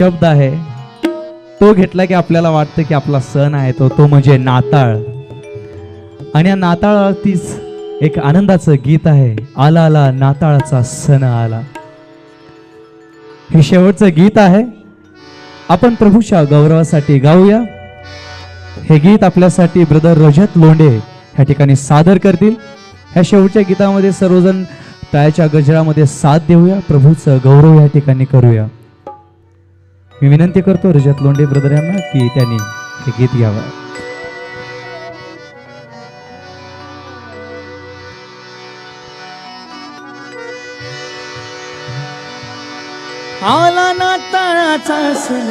शब्द आहे. तो घेतला की आपल्याला वाटतं की आपला सण आहे तो तो म्हणजे नाताळ. आणि या नाताळातीच एक आनंदाचं गीत आहे. आला आला नाताळाचा सण आला. हे शेवटचं गीत आहे. आपण प्रभूच्या गौरवासाठी गाऊया. हे गीत आपल्यासाठी ब्रदर रजत लोंडे ह्या ठिकाणी सादर करतील. ह्या शेवटच्या गीतामध्ये सर्वजण टाळ्याच्या गजरामध्ये साथ देऊया. प्रभूचं गौरव या ठिकाणी करूया. मी विनंती करतो रजत लोंढे ब्रदर यांना की त्यांनी हे गीत घ्यावं. आला ना तळाचा सण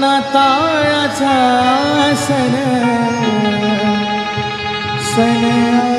ना ताळाचा सन सन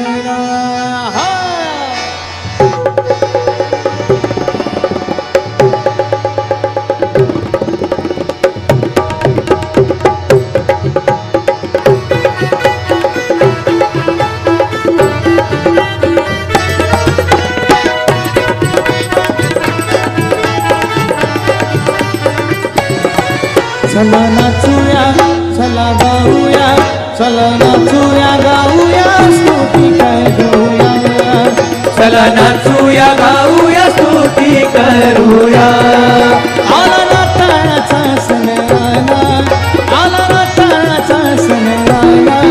चला नाचूया चला गाऊया चला नाचूया गाऊया स्तुती काय गाऊया चला नाचूया गाऊया स्तुती करूया. आला ना ताळाचा सण आला आला ना ताळाचा सण आला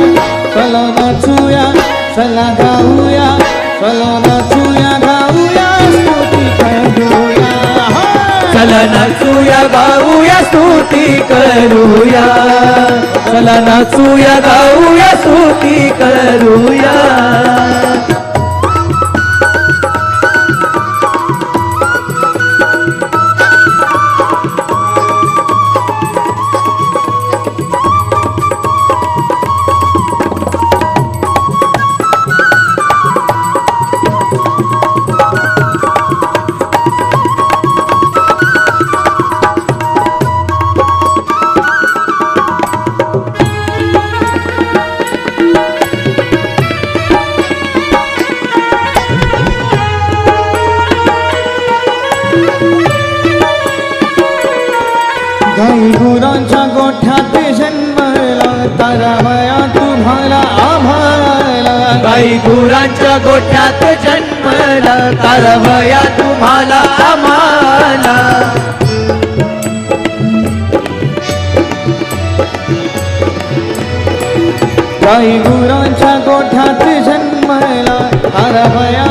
चला नाचूया चला नाचूया गाऊया स्तुती करूया. चला नाचूया गाऊया स्तुती करूया. तुम्हाला गाई गुरांच्या गोठ्यात जन्मला कारवया तुम्हाला आम्हाला. गाई गुरांच्या गोठ्यात जन्मला आम्हाला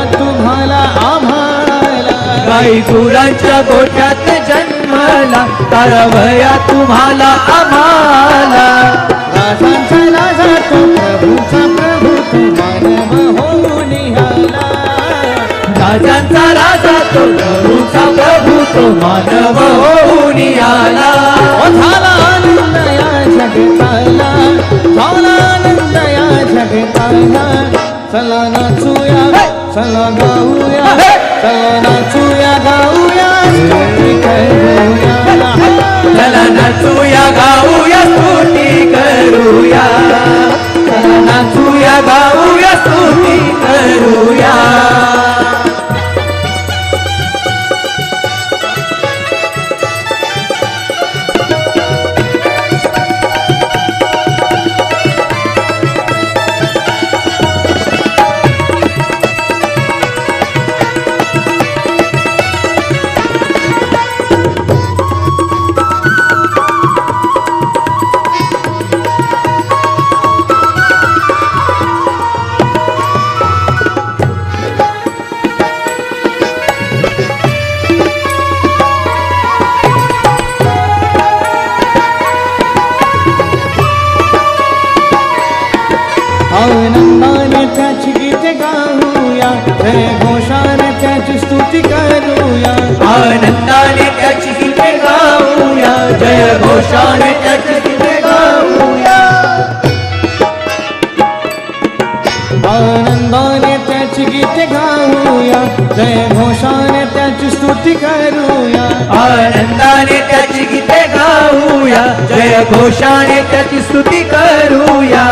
गाई गुरांच्या गोठ्यात जन्मला कारवया तुम्हाला आम्हाला. राजांचा राजा तो प्रभूचा प्रभू तो मानव होऊन आला राजांचा राजा तो प्रभूचा प्रभू तो मानव होऊन आला झाला आनंद या जगताला झाला आनंद या जगताला. चला नाचूया चला गाऊया. नाचूया गाऊया स्तुती करूया. चला नाचूया गाऊया स्तुती करूया. गाऊया आनंदाने त्याची गीते गाऊया जय घोषाने त्याची स्तुती करूया. आनंदाने त्याची गीते गाऊया जय घोषाने त्याची स्तुती करूया.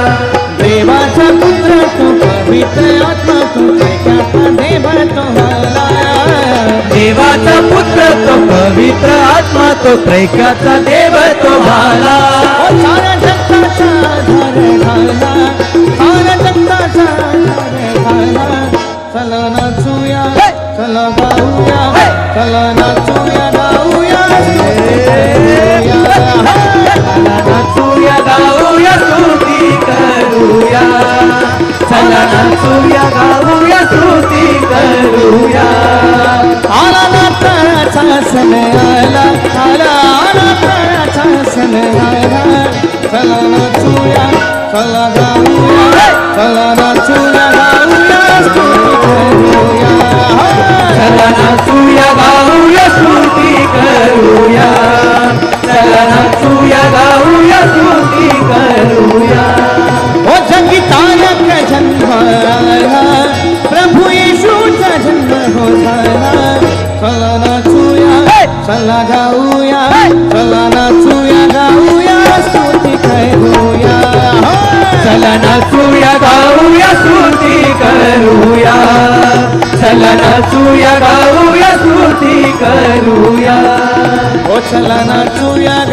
देवाचा पुत्र तू पवित्र आत्मा तू देव तुम्हाला देवाचा पुत्र तो पवित्र तो त्रैकाचा देव तो भाला. जगताचा आधार झाला सारा जगताचा आधार झाला चला नाचूया चला गाऊया चला नाचूया गाऊया नाचूया गाऊया स्तुती करूया चला नाचूया गाऊया. चला गाऊया चला नाचूया गाऊया स्तुती करूया. चला नाचूया गाऊया स्तुती करूया. चला नाचूया गाऊया स्तुती करूया. ओ चला नाचूया